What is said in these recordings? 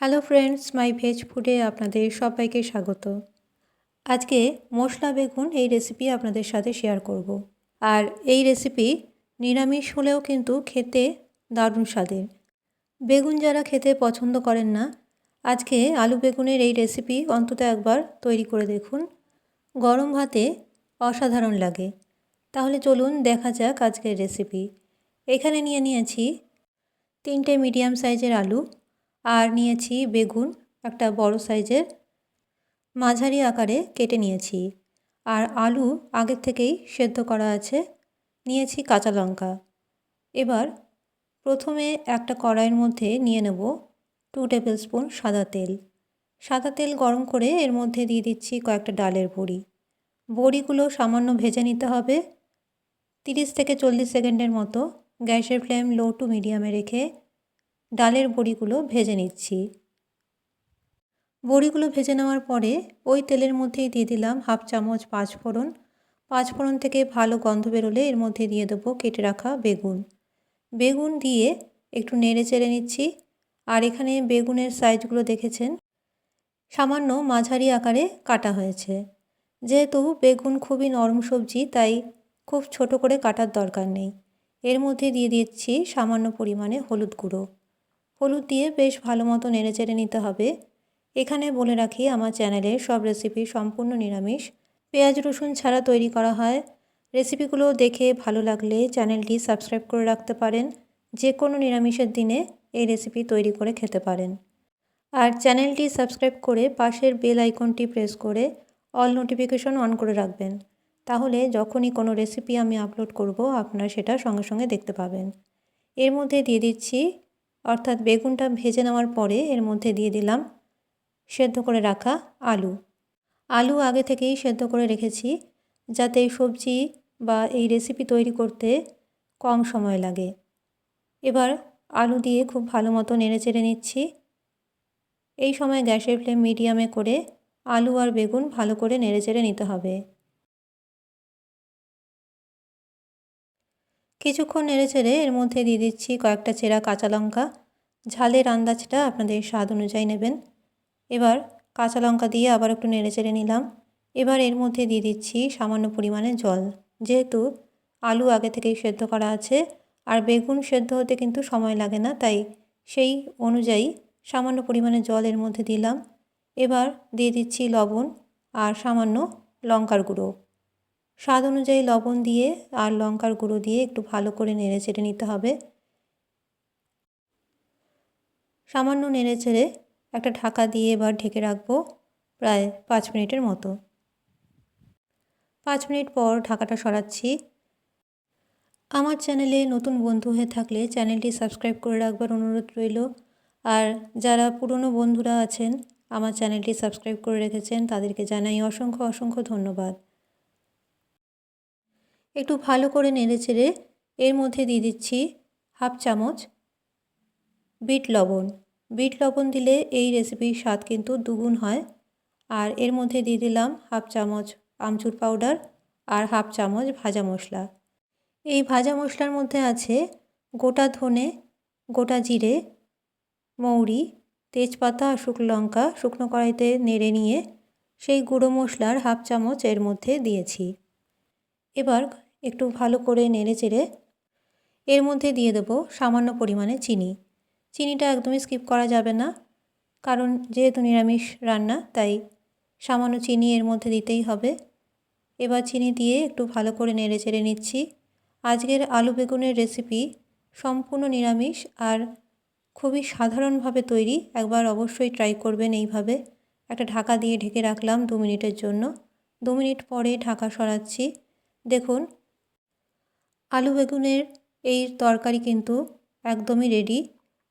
Hello friends, মাই veg ফুডে আপনাদের সবাইকে স্বাগত। আজকে মশলা বেগুন এই রেসিপি আপনাদের সাথে শেয়ার করব। আর এই রেসিপি নিরামিষ হলেও কিন্তু খেতে দারুণ স্বাদের। বেগুন যারা খেতে পছন্দ করেন না, আজকে আলু বেগুনের এই রেসিপি অন্তত একবার তৈরি করে দেখুন। গরম ভাতে অসাধারণ লাগে। তাহলে চলুন দেখা যাক আজকের রেসিপি। এখানে নিয়ে নিয়েছি তিনটে মিডিয়াম সাইজের আলু আর নিয়েছি বেগুন, একটা বড় সাইজের মাঝারি আকারে কেটে নিয়েছি। আর আলু আগের থেকেই সেদ্ধ করা আছে, নিয়েছি কাঁচা লঙ্কা। এবার প্রথমে একটা কড়াইয়ের মধ্যে নিয়ে নেব টু টেবিল স্পুন সাদা তেল। সাদা তেল গরম করে এর মধ্যে দিয়ে দিচ্ছি কয়েকটা ডালের বড়ি। বড়িগুলো সামান্য ভেজে নিতে হবে, তিরিশ থেকে চল্লিশ সেকেন্ডের মতো। গ্যাসের ফ্লেম লো টু মিডিয়ামে রেখে ডালের বড়িগুলো ভেজে নিচ্ছি। বড়িগুলো ভেজে নেওয়ার পরে ওই তেলের মধ্যেই দিয়ে দিলাম হাফ চামচ পাঁচ ফোড়ন পাঁচ ফোড়ন থেকে ভালো গন্ধ বেরোলে এর মধ্যে দিয়ে দেবো কেটে রাখা বেগুন। বেগুন দিয়ে একটু নেড়ে চেড়ে নিচ্ছি। আর এখানে বেগুনের সাইজগুলো দেখেছেন? সামান্য মাঝারি আকারে কাটা হয়েছে। যেহেতু বেগুন খুবই নরম সবজি, তাই খুব ছোট করে কাটার দরকার নেই। এর মধ্যে দিয়ে দিচ্ছি সামান্য পরিমাণে হলুদ গুঁড়ো। হলুদ দিয়ে বেশ ভালো মতো নেড়ে চেড়ে নিতে হবে। এখানে বলে রাখি, আমার চ্যানেলে সব রেসিপি সম্পূর্ণ নিরামিষ। পেঁয়াজ, রসুন ছাড়া তৈরি করা হয়। রেসিপিগুলো দেখে ভালো লাগলে চ্যানেলটি সাবস্ক্রাইব করে রাখতে পারেন। যে কোনো নিরামিষের দিনে এই রেসিপি তৈরি করে খেতে পারেন। আর চ্যানেলটি সাবস্ক্রাইব করে পাশের বেল আইকনটি প্রেস করে অল নোটিফিকেশন অন করে রাখবেন। তাহলে যখনই কোনো রেসিপি আমি আপলোড করব, আপনারা সেটা সঙ্গে সঙ্গে দেখতে পাবেন। এর মধ্যে দিয়ে দিচ্ছি অর্থাৎ বেগুনটা ভেজে নেওয়ার পরে এর মধ্যে দিয়ে দিলাম সেদ্ধ করে রাখা আলু। আলু আগে থেকেই সেদ্ধ করে রেখেছি যাতে এই সবজি বা এই রেসিপি তৈরি করতে কম সময় লাগে। এবার আলু দিয়ে খুব ভালো মতো নেড়ে চেড়ে নিচ্ছি। এই সময় গ্যাসের ফ্লেম মিডিয়ামে করে আলু আর বেগুন ভালো করে নেড়ে চেড়ে নিতে হবে। কিছুক্ষণ নেড়ে চেড়ে এর মধ্যে দিয়ে দিচ্ছি কয়েকটা চেরা কাঁচা লঙ্কা। ঝালের আন্দাজটা আপনাদের স্বাদ অনুযায়ী নেবেন। এবার কাঁচা লঙ্কা দিয়ে আবার একটু নেড়ে চেড়ে নিলাম। এবার এর মধ্যে দিয়ে দিচ্ছি সামান্য পরিমাণে জল। যেহেতু আলু আগে থেকেই সেদ্ধ করা আছে আর বেগুন সেদ্ধ হতে কিন্তু সময় লাগে না, তাই সেই অনুযায়ী সামান্য পরিমাণে জল এর মধ্যে দিলাম। এবার দিয়ে দিচ্ছি লবণ আর সামান্য লঙ্কার গুঁড়ো। স্বাদ অনুযায়ী লবণ দিয়ে আর লঙ্কার গুঁড়ো দিয়ে একটু ভালো করে নেড়ে চেড়ে নিতে হবে। সামান্য নেড়ে চেড়ে একটা ঢাকা দিয়ে এবার ঢেকে রাখব প্রায় পাঁচ মিনিটের মতো। পাঁচ মিনিট পর ঢাকাটা সরাচ্ছি। আমার চ্যানেলে নতুন বন্ধু হয়ে থাকলে চ্যানেলটি সাবস্ক্রাইব করে রাখবার অনুরোধ রইল। আর যারা পুরনো বন্ধুরা আছেন, আমার চ্যানেলটি সাবস্ক্রাইব করে রেখেছেন, তাদেরকে জানাই অসংখ্য অসংখ্য ধন্যবাদ। একটু ভালো করে নেড়ে চেড়ে এর মধ্যে দিয়ে দিচ্ছি হাফ চামচ বিট লবণ। বিট লবণ দিলে এই রেসিপির স্বাদ কিন্তু দুগুণ হয়। আর এর মধ্যে দিয়ে দিলাম হাফ চামচ আমচুর পাউডার আর হাফ চামচ ভাজা মশলা। এই ভাজা মশলার মধ্যে আছে গোটা ধনে, গোটা জিরে, মৌরি, তেজপাতা আর শুকনো লঙ্কা, শুকনো কড়াইতে নেড়ে নিয়ে সেই গুঁড়ো মশলার হাফ চামচ এর মধ্যে দিয়েছি। এবার একটু ভালো করে নেড়ে চেড়ে এর মধ্যে দিয়ে দেবো সামান্য পরিমাণে চিনি। চিনিটা একদমই স্কিপ করা যাবে না। কারণ যেহেতু নিরামিষ রান্না, তাই সামান্য চিনি এর মধ্যে দিতেই হবে। এবার চিনি দিয়ে একটু ভালো করে নেড়ে চেড়ে নিচ্ছি। আজকের আলু বেগুনের রেসিপি সম্পূর্ণ নিরামিষ আর খুবই সাধারণভাবে তৈরি। একবার অবশ্যই ট্রাই করবেন এইভাবে। একটা ঢাকা দিয়ে ঢেকে রাখলাম দু মিনিটের জন্য। দু মিনিট পরে ঢাকা সরাচ্ছি। দেখুন, আলু বেগুনের এই তরকারি কিন্তু একদমই রেডি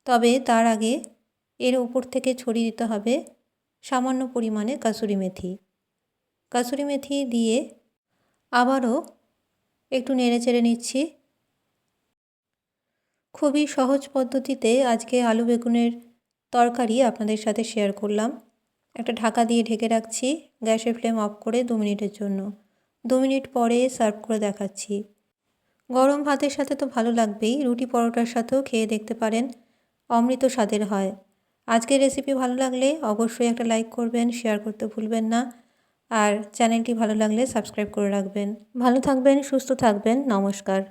তবে তার আগে এর উপর থেকে ছড়িয়ে দিতে হবে সামান্য পরিমাণে কাসুরি মেথি। কাসুরি মেথি দিয়ে আবারও একটু নেড়ে চেড়ে নিচ্ছি। খুবই সহজ পদ্ধতিতে আজকে আলু বেগুনের তরকারি আপনাদের সাথে শেয়ার করলাম। একটা ঢাকা দিয়ে ঢেকে রাখছি গ্যাসের ফ্লেম অফ করে দু মিনিটের জন্য। দু মিনিট পরে সার্ভ করে দেখাচ্ছি। গরম ভাতের সাথে তো ভালো লাগবেই, রুটি পরোটার সাথেও খেয়ে দেখতে পারেন। অমৃত স্বাদের হয়। আজকের রেসিপি ভালো লাগলে অবশ্যই একটা লাইক করবেন শেয়ার করতে ভুলবেন না। আর চ্যানেলটি ভালো লাগলে সাবস্ক্রাইব করে রাখবেন। ভালো থাকবেন, সুস্থ থাকবেন। নমস্কার।